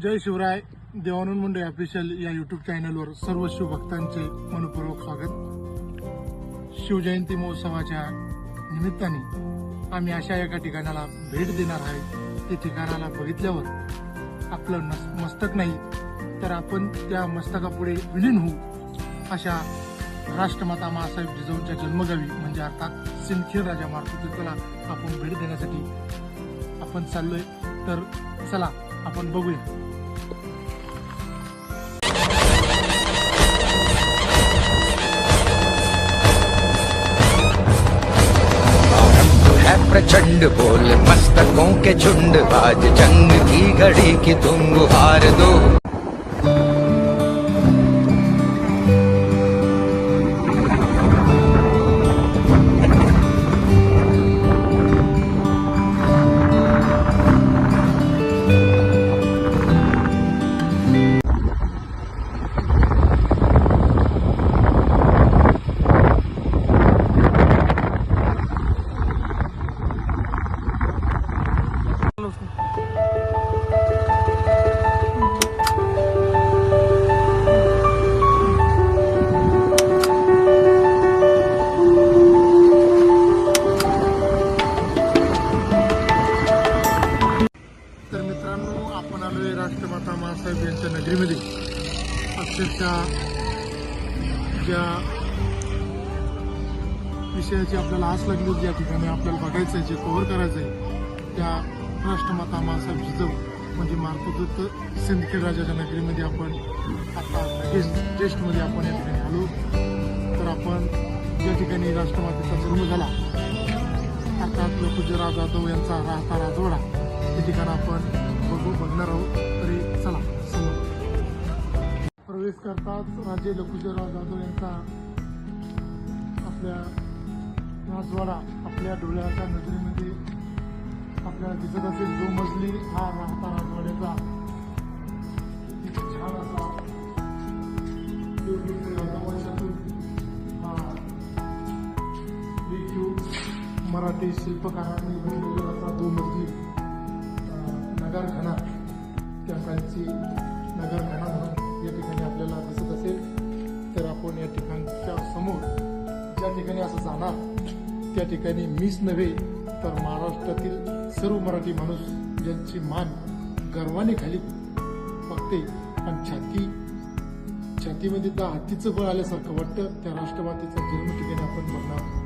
जय Shivray Devanand Munde official या YouTube चॅनलवर सर्व शिवभक्तांचे मनपूर्वक स्वागत. शिवजयंती महोत्सवाच्या निमित्ताने आम्ही अशा एका ठिकाणाला भेट देणार आहे. ते ठिकाणाला बघितल्यावर आपलं मस्तक नाही तर आपण त्या मस्तकापुढे विलीन होऊ अशा राष्ट्रमाता मासाहेब जिजाऊंच्या जन्मगावी म्हणजे अर्थात सिंदखेड राजा मारुती आपण भेट देण्यासाठी आपण चाललोय. तर चला आपण बघूया. है प्रचंड बोल मस्तकों के झुंड आज जंग की घड़ी की तुम हार दो. आपण राष्ट्रमाता मासाहेब यांच्या नगरीमध्ये अक्षरशः ज्या विषयाची आपल्याला आस लागली होती या ठिकाणी आपल्याला बघायचं आहे जे कव्हर करायचं आहे त्या राष्ट्रमाता मासाहेब जिजाऊ म्हणजे मार्फत सिंदखेड राजाच्या नगरीमध्ये आपण आता गेस्ट टेस्टमध्ये आपण या ठिकाणी आलो. तर आपण ज्या ठिकाणी राष्ट्रमातेचा जन्म झाला अर्थात पूज्यराव जाधव यांचा राहता राजवाडा हे ठिकाण आपण बघू बघणार आहोत. तरी चला समोर. प्रवेश करताच राजे लकुजराव जाधव यांचा आपल्या नाचवाडा आपल्या डोळ्याच्या नजरेमध्ये आपल्याला दिसत असेल जो मजली हा राहता राजवाड्याचा. छान असा वर्षातून मराठी शिल्पकारांनी त्या नगरखाना म्हणून या ठिकाणी आपल्याला दिसत असेल तर आपण या ठिकाणच्या समोर ज्या ठिकाणी असं जाणार त्या ठिकाणी मीच नव्हे तर महाराष्ट्रातील सर्व मराठी माणूस ज्यांची मान गर्वाने खाली बघते पण छाती छातीमध्ये त्या हातीचं बळ आल्यासारखं वाटतं त्या राष्ट्रवादीचा जन्म ठिकाणी आपण बघणार.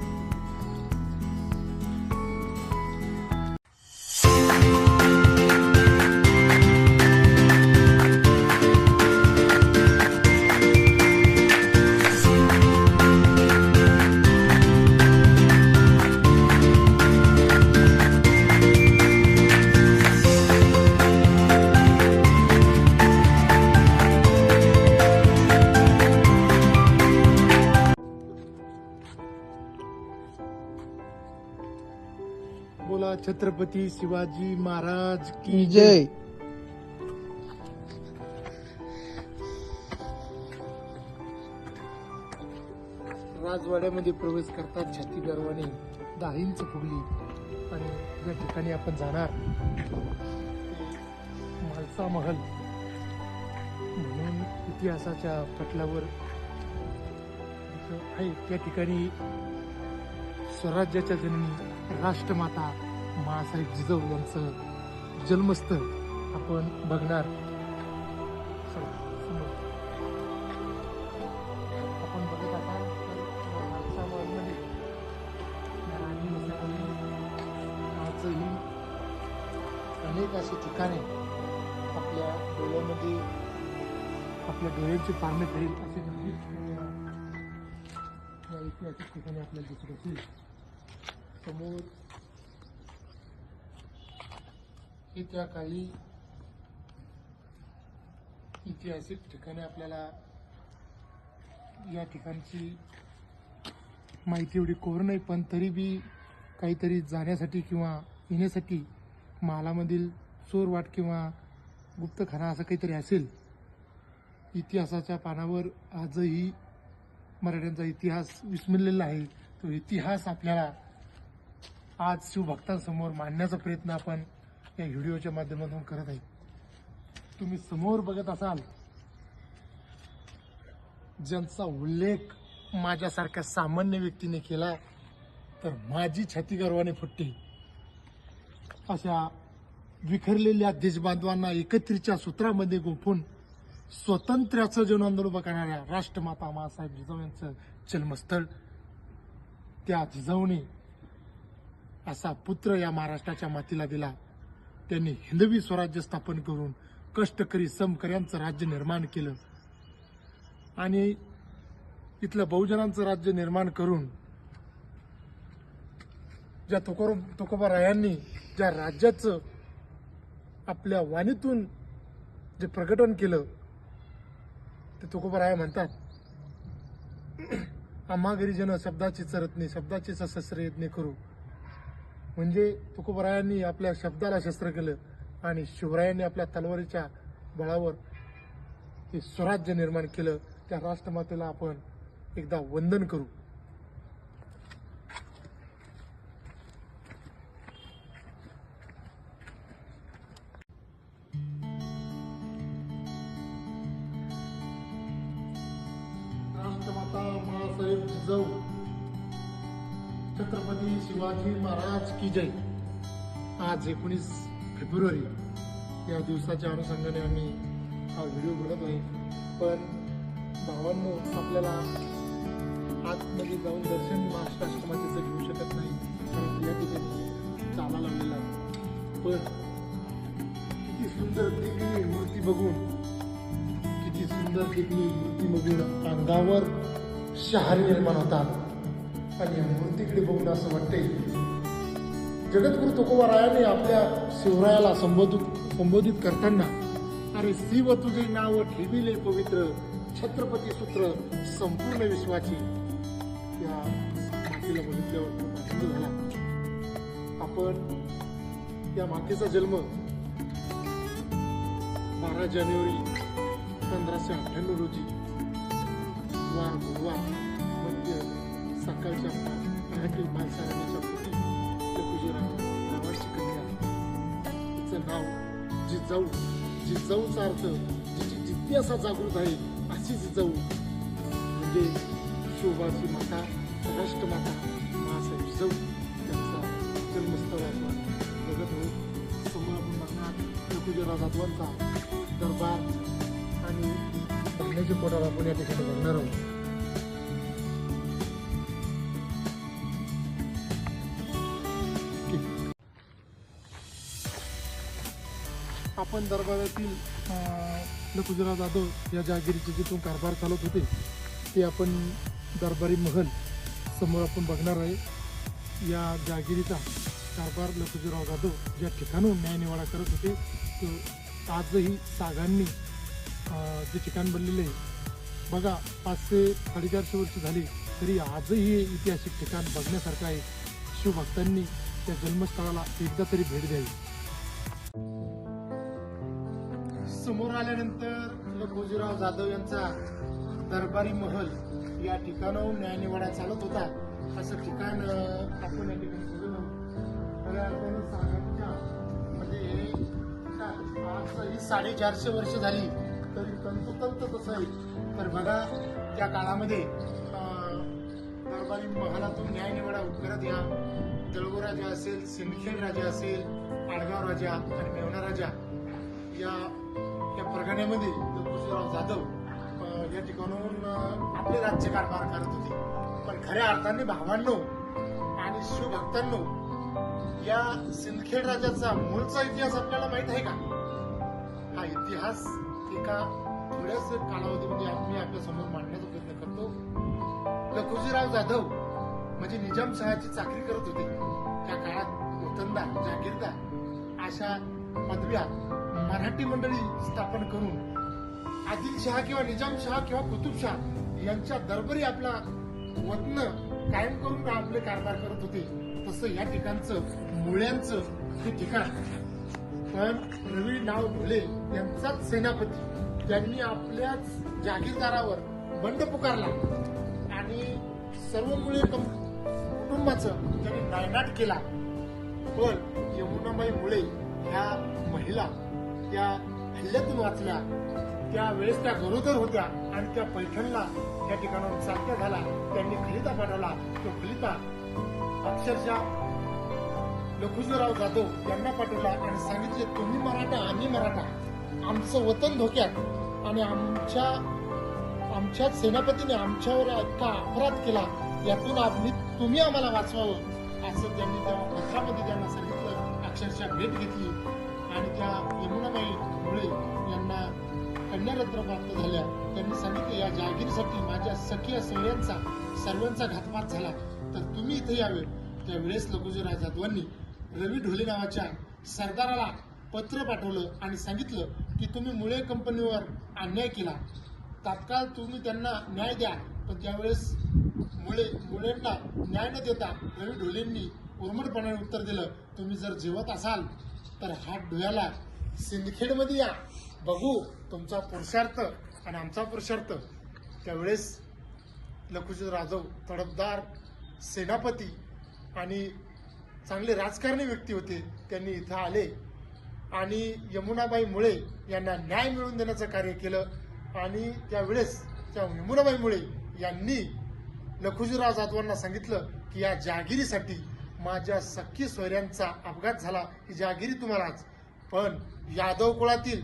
छत्रपती शिवाजी महाराज की जय. राजवाड्यामध्ये प्रवेश करतात छाती गर्वाने दाहींच फुगली आणि ज्या ठिकाणी आपण जाणार. मालसा महल म्हणून इतिहासाच्या पटलावर आहे. त्या ठिकाणी स्वराज्याच्या जननी राष्ट्रमाता बाळासाहेब जिजाऊ यांचं जन्मस्थळ आपण बघणार. आपण बघत असाल तर राणी आजही अनेक अशी ठिकाणे आपल्या डोळ्यामध्ये आपल्या डोळ्यांची पारणे करेल असे या ऐतिहासिक ठिकाणी आपल्याला दिसत असेल समोर की त्या काही ऐतिहासिक ठिकाणी आपल्याला या ठिकाणची माहिती एवढी कोर नाही पण तरी बी काहीतरी जाण्यासाठी किंवा येण्यासाठी महालामधील चोरवाट किंवा गुप्तखाना असं काहीतरी असेल इतिहासाच्या पानावर आजही मराठ्यांचा इतिहास विस्मरलेला आहे. तो इतिहास आपल्याला आज शिवभक्तांसमोर मांडण्याचा प्रयत्न आपण या व्हिडिओच्या माध्यमातून करत आहे तुम्ही समोर बघत असाल ज्यांचा उल्लेख माझ्यासारख्या सामान्य व्यक्तीने केला तर माझी छाती गर्वाने फुटते अशा विखरलेल्या देशबांधवांना एकत्रीच्या सूत्रामध्ये गोपून स्वतंत्र्याचं जन उभं करणाऱ्या राष्ट्रमाता मासाहेब जिजाऊ यांचं जन्मस्थळ त्या जिजाऊने असा पुत्र या महाराष्ट्राच्या मातीला दिला. त्यांनी हिंदवी स्वराज्य स्थापन करून कष्टकरी समकऱ्यांचं राज्य निर्माण केलं. आणि इथलं बहुजनांचं राज्य निर्माण करून ज्या तुकोर तुकोबा रायांनी ज्या राज्याचं आपल्या वाणीतून जे प्रकटन केलं ते तुकोबा राया म्हणतात आम्हा घरी जन शब्दाची चरतनी शब्दाची सशस्त्र यज्ञ करू. म्हणजे तुकोबरायांनी आपल्या शब्दाला शस्त्र केलं आणि शिवरायांनी आपल्या तलवारीच्या बळावर हे स्वराज्य निर्माण केलं. त्या राष्ट्रमातेला आपण एकदा वंदन करू. की जय आज एकोणीस फेब्रुवारी या दिवसाच्या अनुषंगाने आम्ही हा व्हिडिओ बनत आहे. पण भावांनो आपल्याला आतमध्ये जाऊन दर्शन महाराष्ट्र राष्ट्रमातेचं घेऊ शकत नाही. कारण या ठिकाणी चाला लागलेला आहे. पण किती सुंदर देखणी मूर्ती बघून किती सुंदर देखणी मूर्ती बघून अंगावर शहारी निर्माण होतात. आणि या मूर्तीकडे बघून असं वाटते जगद्गुरु तुकोबारायाने आपल्या शिवरायाला संबोधित संबोधित करताना अरे शिव तुझे नाव ठेविले पवित्र छत्रपती सूत्र संपूर्ण विश्वाची. या मातीला बघितल्यावर झाला. आपण या मातेचा जन्म बारा जानेवारी पंधराशे अठ्ठ्याण्णव रोजी वार गुरुवार मध्य सकाळच्या मराठी माणसाच्या नाव जिजाऊ जिजाऊचा अर्थ जिची जिज्ञासा जागृत आहे अशी जिजाऊ म्हणजे शोभाची माता राष्ट्रमाता महासाहेब जिजाऊ त्यांचा जन्मस्थळ आपण बघत आहोत समोर आपण बघणार रघुजरा जाधवांचा दरबार आणि धान्याचे पोटाला आपण या ठिकाणी बघणार आहोत. आपण दरबारातील लखुजराव जाधव या जहागिरीचे जिथून कारभार चालत होते ते आपण दरबारी महल समोर आपण बघणार आहे. या जहागिरीचा कारभार लखुजीराव जाधव ज्या ठिकाणून न्यायनिवाडा करत होते तो आजही सागांनी जे ठिकाण बनलेले आहे. बघा पाचशे साडेचारशे वर्ष झाली तरी आजही हे ऐतिहासिक ठिकाण बघण्यासारखं आहे. शिवभक्तांनी त्या जन्मस्थळाला एकदा तरी भेट द्यावी. समोर आल्यानंतर लखोजीराव जाधव यांचा दरबारी महल या ठिकाणाहून न्यायनिवाडा चालत होता. असं ठिकाण आपण या ठिकाणी बघलो खऱ्या म्हणजे हे ठिकाण साडेचारशे वर्ष झाली तरी तंतोतंत तसं आहे. तर बघा त्या काळामध्ये दरबारी महालातून न्यायनिवाडा उपकरत या. दळगो राजा असेल सिंदखेड राजा असेल आडगाव राजा आणि मेवणा राजा या परगण्यामध्ये तुळशीराव जाधव या ठिकाणाहून अं, आपले राज्यकारभार करत होते. पण खऱ्या अर्थाने भावांनो आणि शिवभक्तांनो या सिंदखेड राजाचा मूळचा इतिहास आपल्याला माहीत आहे का? हा इतिहास एका थोड्याच कालावधीमध्ये मी आपल्यासमोर मांडण्याचा प्रयत्न करतो. लखुजीराव जाधव म्हणजे निजामशहाची चाकरी करत होते. त्या काळात वतनदार जागीरदार अशा पदव्या मराठी मंडळी स्थापन करून आदिलशहा किंवा निजामशहा किंवा कुतुबशहा यांच्या दरबारी आपला वतन कायम करून आपले कारभार करत होते तसं या ठिकाणचं मुळ्यांचं हे ठिकाण. पण रवी नाव भुले यांचाच सेनापती त्यांनी आपल्याच जागीरदारावर बंड पुकारला आणि सर्व मुळे कुटुंबाचं त्यांनी नायनाट केला. पण यमुनाबाई मुळे ह्या महिला त्या हल्ल्यातून वाचल्या. त्यावेळेस त्या गरोदर होत्या आणि त्या पैठणला त्या ठिकाणाहून साध्य झाला. त्यांनी खलिता पाठवला. तो खलिता अक्षरशः लखुजराव जाधव यांना पाठवला आणि सांगितले तुम्ही मराठा आम्ही मराठा. आमचं वतन धोक्यात. आणि आमच्या आमच्या सेनापतीने आमच्यावर इतका अपराध केला. यातून आम्ही तुम्ही आम्हाला वाचवावं. असं त्यांनी त्या पत्रामध्ये त्यांना सांगितलं. अक्षरशः भेट घेतली. आणि त्या यमुनाबाई मुळे यांना कन्यारत्न प्राप्त झाल्या. त्यांनी सांगितलं या जागीरसाठी माझ्या सखिया सोयऱ्यांचा सर्वांचा घातपात झाला. तर तुम्ही इथे यावे. त्यावेळेस लघुजीराव जाधवांनी रवी ढोले नावाच्या सरदाराला पत्र पाठवलं आणि सांगितलं की तुम्ही मुळे कंपनीवर अन्याय केला. तात्काळ तुम्ही त्यांना न्याय द्या. पण ज्यावेळेस मुळे मुळेंना न्याय न देता रवी ढोलेंनी उर्मटपणाने उत्तर दिलं तुम्ही जर जेवत असाल तर हात डोळ्याला सिंदखेडमध्ये या. बघू तुमचा पुरुषार्थ आणि आमचा पुरुषार्थ. त्यावेळेस लखुजी राजव तडफदार सेनापती आणि चांगले राजकारणी व्यक्ती होते. त्यांनी इथं आले आणि यमुनाबाई मुळे यांना न्याय मिळवून देण्याचं कार्य केलं. आणि त्यावेळेस त्या यमुनाबाई मुळे यांनी लखुजीराव जाधवांना सांगितलं की या जहागिरीसाठी माझ्या सख्खी सोयऱ्यांचा अपघात झाला की जहागिरी तुम्हालाच पण यादव कुळातील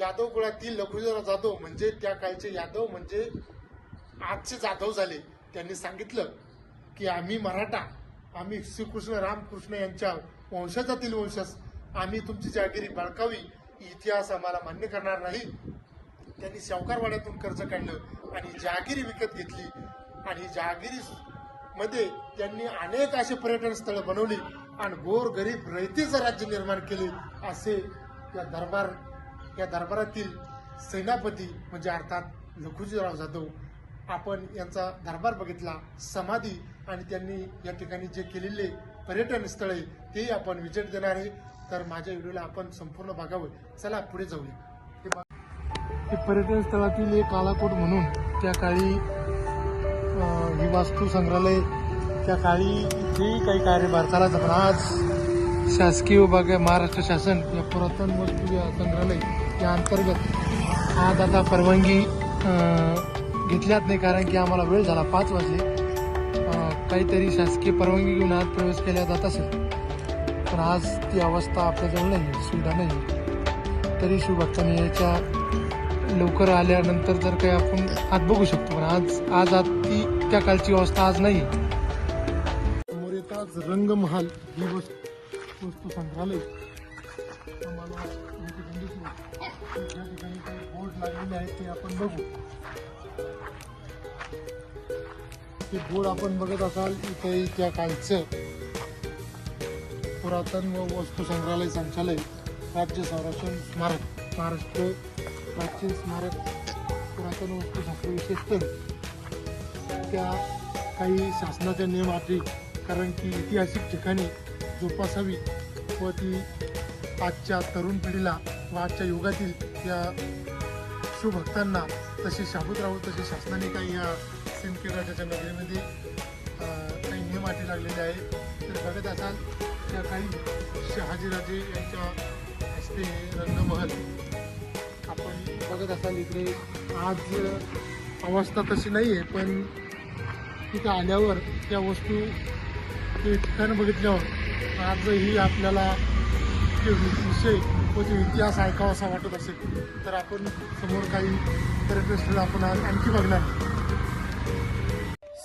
यादव कुळातील लखुजीराव जाधव म्हणजे त्या काळचे यादव म्हणजे आजचे जाधव झाले. त्यांनी सांगितलं की आम्ही मराठा आम्ही श्रीकृष्ण रामकृष्ण यांच्या वंशजातील वंशज. आम्ही तुमची जहागिरी बळकावी. इतिहास आम्हाला मान्य करणार नाही. त्यांनी सावकारवाड्यातून कर्ज काढलं आणि जहागिरी विकत घेतली. आणि जहागिरी मध्ये त्यांनी अनेक असे पर्यटन स्थळं बनवली आणि गोर गरीब रयतेचं राज्य निर्माण केले असे या दरबार या दरबारातील सेनापती म्हणजे अर्थात लखुजीराव जाधव आपण यांचा दरबार बघितला समाधी आणि त्यांनी या ठिकाणी जे केलेले पर्यटन स्थळे तेही आपण विजिट देणार आहे तर माझ्या व्हिडिओला आपण संपूर्ण बघावं चला पुढे जाऊया हे बघा. हे पर्यटन स्थळातील एक कालाकोट म्हणून त्या काळी ही वास्तू संग्रहालय त्या काळी इथेही काही कार्यभार चालायचा पण आज शासकीय विभाग आहे महाराष्ट्र शासन या पुरातन वस्तू या संग्रहालय या अंतर्गत आज आता परवानगी घेतल्यात नाही कारण की आम्हाला वेळ झाला पाच वाजले. काहीतरी शासकीय परवानगी घेऊन आज प्रवेश केला जात असेल पण आज ती अवस्था आपल्याजवळ नाही सुविधा नाही. तरी शिवभक्तांनी याच्या लवकर आल्यानंतर जर काही आपण आज बघू शकतो पण आज आज आज ती त्या काळची अवस्था आज नाही. समोर येताच रंगमहाल ही वस्तू वस्तू संग्रहालय. आम्हाला ठिकाणी काही बोर्ड लागलेले आहेत ते आपण बघू. ते बोर्ड आपण बघत असाल इथे त्या काळचं पुरातन व वस्तू संग्रहालय संचालय राज्य संरक्षण स्मारक महाराष्ट्र प्राचीन स्मारक पुरातन वस्तू शास्त्र विशेष तर त्या काही शासनाच्या नियम कारण की ऐतिहासिक ठिकाणी जोपासावी व ती आजच्या तरुण पिढीला व आजच्या युगातील या शिवभक्तांना तसे शाबूत राहू तसे शासनाने काही या सिंदखेडराजाच्या नगरीमध्ये काही नियम अटी लागलेले आहे. तर बघत असाल त्या काही शहाजीराजे यांच्या हस्ते रंगमहल आपण. बघत असाल इकडे आज अवस्था तशी नाही आहे पण तिथं आल्यावर त्या वस्तू ते ठिकाण बघितल्यावर आजही आपल्याला ते विषय व ते इतिहास ऐकावा असा वाटत असेल. तर आपण समोर काही पर्यटन स्थळ आपण आणखी बघणार.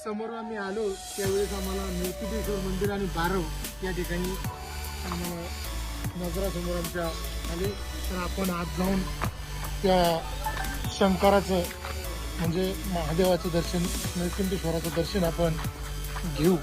समोर आम्ही आलो त्यावेळेस आम्हाला निळकुटेश्वर मंदिर आणि बारव या ठिकाणी आम्हाला नजरासमोर आमच्या आले. तर आपण आज जाऊन त्या शंकराचं म्हणजे महादेवाचं दर्शन नरकुंडेश्वराचं दर्शन आपण घेऊ.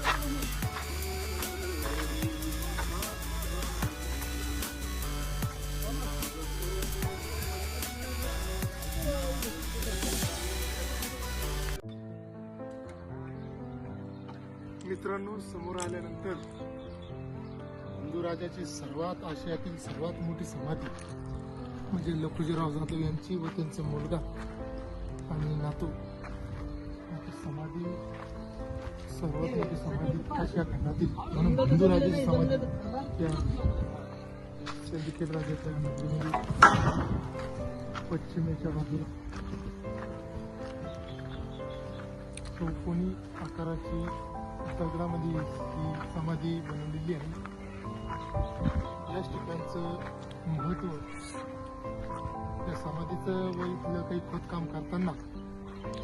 मित्रांनो समोर आल्यानंतर हिंदू राजाची सर्वात आशियातील सर्वात मोठी समाधी. म्हणजे लखुजीराव जाधव यांची व त्यांचा मुलगा आणि नातू. समाधी सर्वात मोठी समाधी आशिया खंडातील म्हणून हिंदू राजाची समाधी. या सिंडिकेट राजाच्या नगरीमध्ये पश्चिमेच्या बाजूला. चौकोनी आकाराची दगडामध्ये ही समाधी बनवलेली आहे. याच ठिकाणचं महत्त्व या समाधीचं व इथलं काही खोदकाम करताना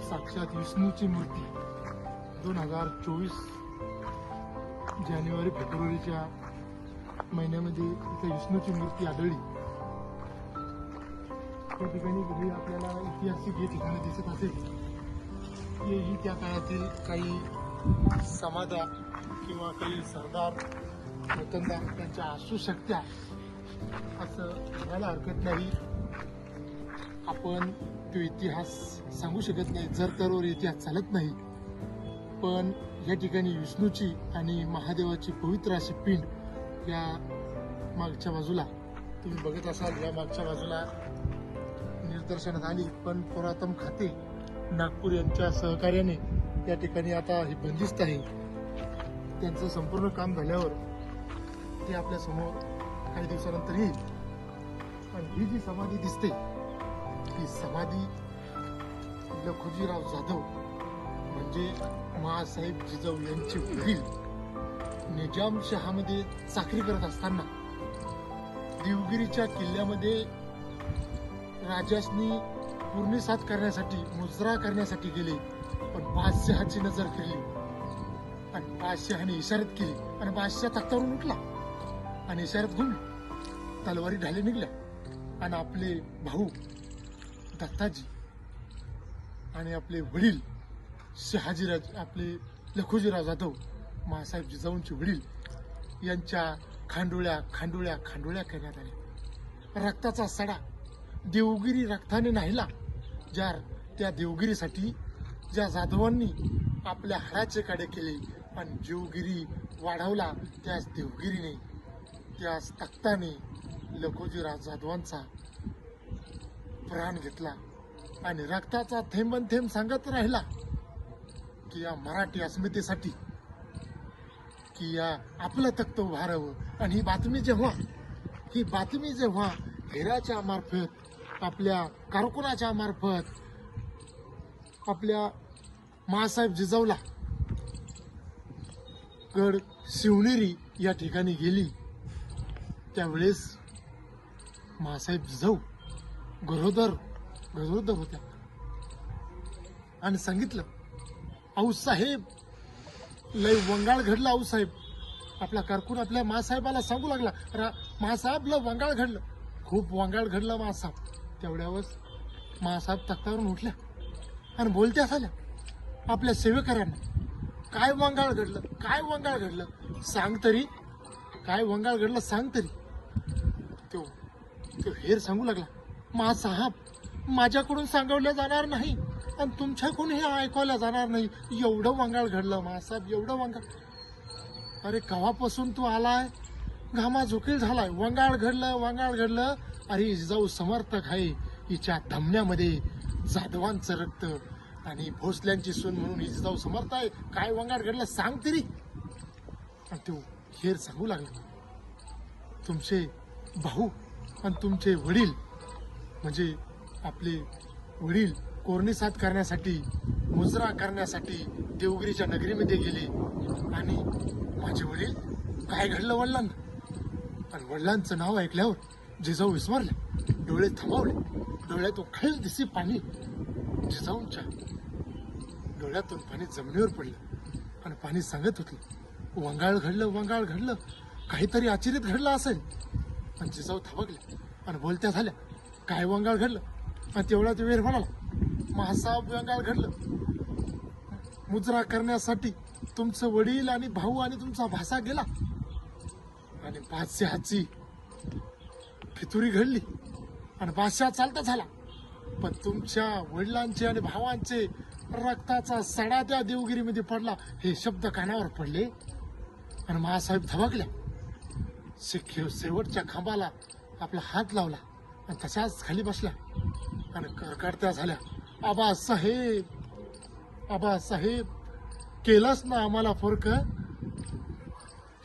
साक्षात विष्णूची मूर्ती दोन हजार चोवीस जानेवारी फेब्रुवारीच्या महिन्यामध्ये इथे विष्णूची मूर्ती आढळली. त्या ठिकाणी घरी आपल्याला ऐतिहासिक हे ठिकाणं दिसत असेल. की ही त्या काळातील काही समाधा किंवा काही सरदार वतनदार त्यांच्या असू शकत्या असं म्हणायला हरकत नाही. आपण तो इतिहास सांगू शकत नाही जर तरवर इतिहास चालत नाही. पण या ठिकाणी विष्णूची आणि महादेवाची पवित्र अशी पिंड या मागच्या बाजूला तुम्ही बघत असाल या मागच्या बाजूला निदर्शनात आली. पण पुरातन खाते नागपूर यांच्या सहकार्याने या ठिकाणी आता हे बंदिस्त आहे. त्यांचं संपूर्ण काम झाल्यावर ते आपल्यासमोर काही दिवसानंतर येईल आणि ही जी समाधी दिसते ही समाधी लखोजीराव जाधव म्हणजे महासाहेब जिजाऊ यांचे वडील निजामशहामध्ये चाकरी करत असताना देवगिरीच्या किल्ल्यामध्ये राजासनी पूर्णिसात करण्यासाठी मुजरा करण्यासाठी गेले पण बादशहाची नजर फिरली. आणि बादशहाने इशारत केली आणि बादशाह तख्तावरून उठला. आणि शरद घुमली. तलवारी ढाले निघल्या. आणि आपले भाऊ दत्ताजी आणि आपले वडील शहाजीराज आपले लखोजीराव जाधव मासाहेब जिजाऊंचे वडील यांच्या खांडोळ्या खांडोळ्या खांडोळ्या करण्यात आल्या. रक्ताचा सडा देवगिरी रक्ताने नाहीला ज्या त्या देवगिरीसाठी ज्या जाधवांनी आपल्या हाडाचे काडे केले आणि जीवगिरी वाढवला त्याच देवगिरीने त्याच तख्ताने लखोजीराव जाधवांचा प्राण घेतला आणि रक्ताचा थेंबन थेंब सांगत राहिला की या मराठी अस्मितेसाठी की या आपलं तख्त उभारावं आणि ही बातमी जेव्हा ही बातमी जेव्हा हेराच्या मार्फत आपल्या कारकुनाच्या मार्फत आपल्या मासाहेब जिजवला गड शिवनेरी या ठिकाणी गेली. त्यावेळेस मासाहेब जाऊ गरोदर गरोदर होत्या. आणि सांगितलं आऊसाहेब लय वंगाळ घडलं आऊसाहेब आपला कारकून आपल्या मासाहेबाला सांगू लागला. रा मासाहेब लय वंगाळ घडलं. खूप वंगाळ घडलं मासाहेब. तेवढ्यावर मासाहेब तख्तावरून उठल्या आणि बोलत्या झाल्या आपल्या सेवेकऱ्यांना काय वंगाळ घडलं? काय वंगाळ घडलं? सांग तरी. काय वंगाळ घडलं सांग तरी. तो तो हेर सांगू लागला मासाहेब माझ्याकडून सांगवलं जाणार नाही आणि तुमच्याकडून हे ऐकवलं जाणार नाही. एवढं वंगाळ घडलं मासाहेब एवढं वंगाळ. अरे कवापासून तू आलाय? घामा झुकील झालाय. वंगाळ घडलं वंगाळ घडलं. अरे जाऊ समर्थक आहे. हिच्या धमन्यामध्ये जाधवांचं रक्त आणि भोसल्यांची सून म्हणून जाऊ समर्थ आहे. काय वंगाळ घडलं सांग तरी. आणि तो हेर सांगू लागला तुमचे भाऊ आणि तुमचे वडील म्हणजे आपले वडील कोरणीसात करण्यासाठी मुजरा करण्यासाठी देवगिरीच्या नगरीमध्ये गेले. आणि माझे वडील काय घडलं वडिलांना? आणि वडिलांचं नाव ऐकल्यावर जिजाऊ विस्मरले. डोळे थांबवले डोळ्यातून खैल दिसी पाणी जिजाऊंच्या डोळ्यातून पाणी जमिनीवर पडलं. आणि पाणी सांगत होतं वंगाळ घडलं वंगाळ घडलं. काहीतरी आश्चर्यत घडलं असेल. आणि जिजाऊ थबकले आणि बोलत्या झाल्या काय वंगाळ घडलं? आणि तेवढ्यात वेर वेळ म्हणाला महासाहेब वंगाळ घडलं. मुजरा करण्यासाठी तुमचं वडील आणि भाऊ आणि तुमचा भासा गेला. आणि बादशहाची फितुरी घडली. आणि बादशाह चालता झाला. पण तुमच्या वडिलांचे आणि भावांचे रक्ताचा सडा त्या देवगिरीमध्ये पडला. हे शब्द कानावर पडले आणि महासाहेब धबकल्या शेख शेवटच्या खांबाला आपला हात लावला आणि तशाच खाली बसला. आणि करकाडत्या झाल्या आबा साहेब आबा साहेब केलंच ना आम्हाला फरक.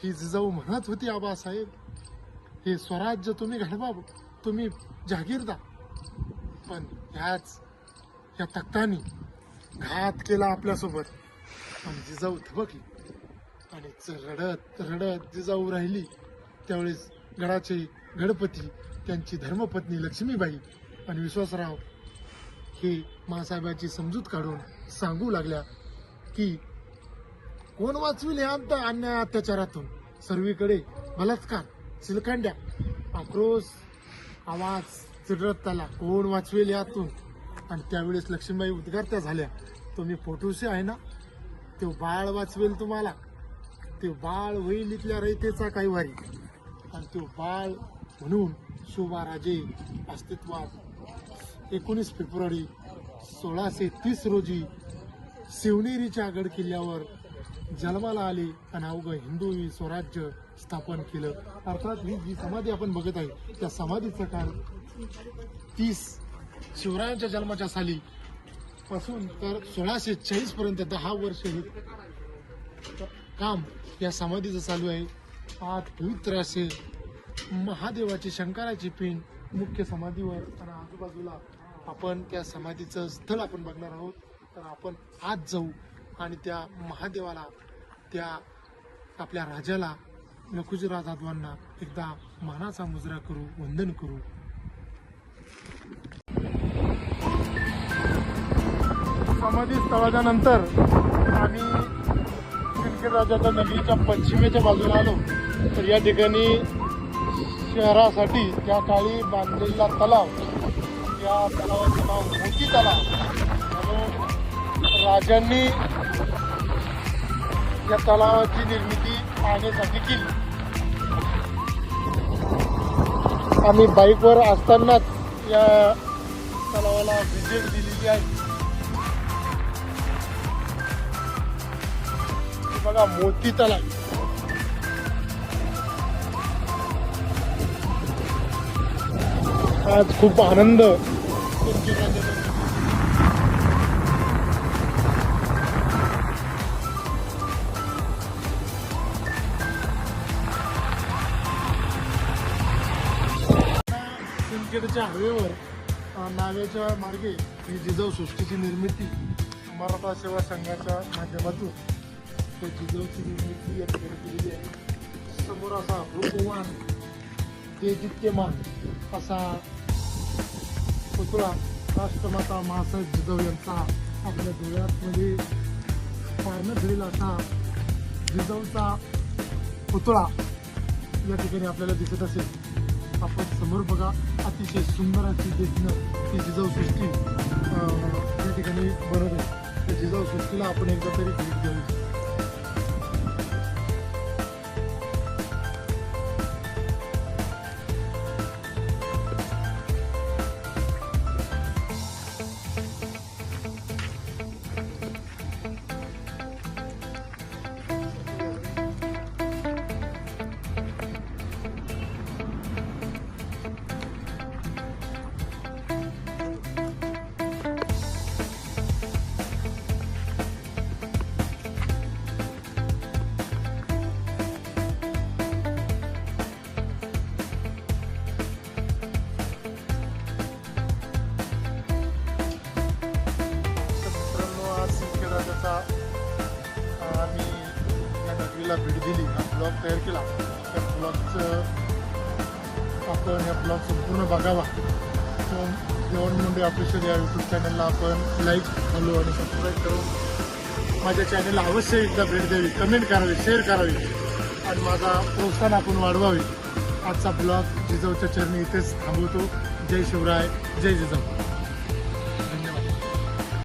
ही जिजाऊ म्हणत होती आबा साहेब हे स्वराज्य तुम्ही घडवा तुम्ही जागीरदा पण ह्याच या तख्तानी घात केला आपल्यासोबत. आणि जिजाऊ थबकली आणि च- रडत रडत जिजाऊ राहिली. त्यावेळेस गडाचे गणपती त्यांची धर्मपत्नी लक्ष्मीबाई आणि विश्वासराव हे मासाहेबाची समजूत काढून सांगू लागल्या की कोण वाचविल या अंत अन्याय अत्याचारातून? सर्वीकडे बलात्कार सिलकांड्या आक्रोश आवाज चिडत त्याला कोण वाचवेल यातून? आणि त्यावेळेस लक्ष्मीबाई उद्गारत्या झाल्या तुम्ही फोटोशी आहे ना? ते बाळ वाचवेल तुम्हाला. ते बाळ होईल इथल्या रयतेचा काही वारी आणि तो बाळ म्हणून शोभाराजे अस्तित्वात. एकोणीस फेब्रुवारी सोळाशे तीस रोजी शिवनेरीच्या गड किल्ल्यावर जन्माला आले आणि अवघं हिंदू स्वराज्य स्थापन केलं. अर्थात ही जी समाधी आपण बघत आहे त्या समाधीचं काळ तीस शिवरायांच्या जन्माच्या साली पासून तर सोळाशे चाळीस पर्यंत दहा वर्ष हे काम या समाधीचं चालू आहे. आज पवित्र असे. महादेवाची शंकराची पिंड मुख्य समाधीवर. आणि आजूबाजूला आपण त्या समाधीचं स्थळ आपण बघणार आहोत. तर आपण आज जाऊ आणि त्या महादेवाला त्या आपल्या राजाला नकुजीरा जाधवांना एकदा मानाचा मुजरा करू वंदन करू. समाधी स्थळाच्या नंतर आम्ही सिंदखेड राजाच्या नगरीच्या पश्चिमेच्या बाजूला आलो तर या ठिकाणी शहरासाठी त्या काळी बांधलेला तलाव या तलावाचं नाव मोती तलाव. राजांनी या तलावाची निर्मिती पाहण्यासाठी केली. आम्ही बाईकवर असतानाच या तलावाला व्हिजिट दिलेली आहे. बघा मोती तलाव. आज खूप आनंद. सिंदखेडच्या हवेवर नावेच्या मार्गे ही जिजाऊ सृष्टीची निर्मिती मराठा सेवा संघाच्या माध्यमातून. त्याची जवळची निर्मिती केलेली आहे समोर असा रूपवान ते जित्यमान असा पुतळा राष्ट्रमाता महासाहेब जिजाऊ यांचा आपल्या डोळ्यातमध्ये पारणं धरेल असा जिजाऊचा पुतळा या ठिकाणी आपल्याला दिसत असेल आपण समोर बघा अतिशय सुंदर अशी देखणं ती जिजाऊ सृष्टी या ठिकाणी बनवते त्या जिजाऊ सृष्टीला आपण एकदा तरी भेट द्यावी ऑफिशियल या यूट्यूब चॅनलला आपण लाईक फॉलो आणि सबस्क्राईब करून माझ्या चॅनलला अवश्य एकदा भेट द्यावी. कमेंट करावी शेअर करावी. आणि माझा प्रोत्साहन आपण वाढवावे. आजचा ब्लॉग जिजाऊच्या चरणी इथेच थांबवतो. जय शिवराय जय जिजाऊ.